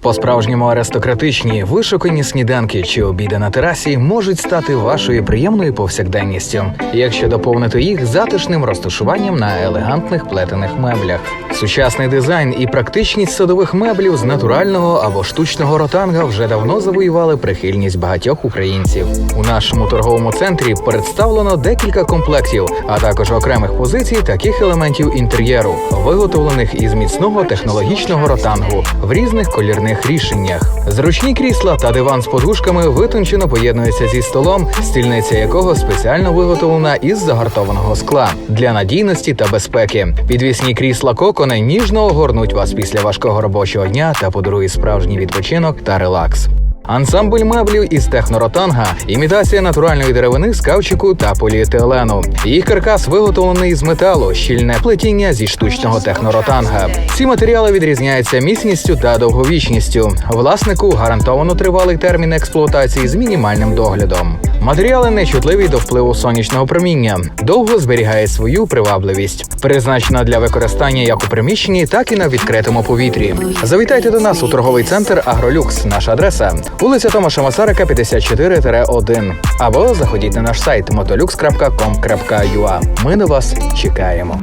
По-справжньому аристократичні, вишукані сніданки чи обіди на терасі можуть стати вашою приємною повсякденністю, якщо доповнити їх затишним розташуванням на елегантних плетених меблях. Сучасний дизайн і практичність садових меблів з натурального або штучного ротанга вже давно завоювали прихильність багатьох українців. У нашому торговому центрі представлено декілька комплектів, а також окремих позицій таких елементів інтер'єру, виготовлених із міцного технологічного ротангу в різних колірних рішеннях. Зручні крісла та диван з подушками витончено поєднуються зі столом, стільниця якого спеціально виготовлена із загартованого скла для надійності та безпеки. Підвісні крісла кокони ніжно огорнуть вас після важкого робочого дня та подарують справжній відпочинок та релакс. Ансамбль меблів із техноротанга, імітація натуральної деревини з кавчику та поліетилену. Їх каркас виготовлений з металу, щільне плетіння зі штучного техноротанга. Ці матеріали відрізняються міцністю та довговічністю. Власнику гарантовано тривалий термін експлуатації з мінімальним доглядом. Матеріали нечутливі до впливу сонячного проміння, довго зберігають свою привабливість, призначена для використання як у приміщенні, так і на відкритому повітрі. Завітайте до нас у торговий центр Агролюкс. Наша адреса вулиця Томаша Масарика, 54-1. Або заходіть на наш сайт motolux.com.ua. Ми на вас чекаємо.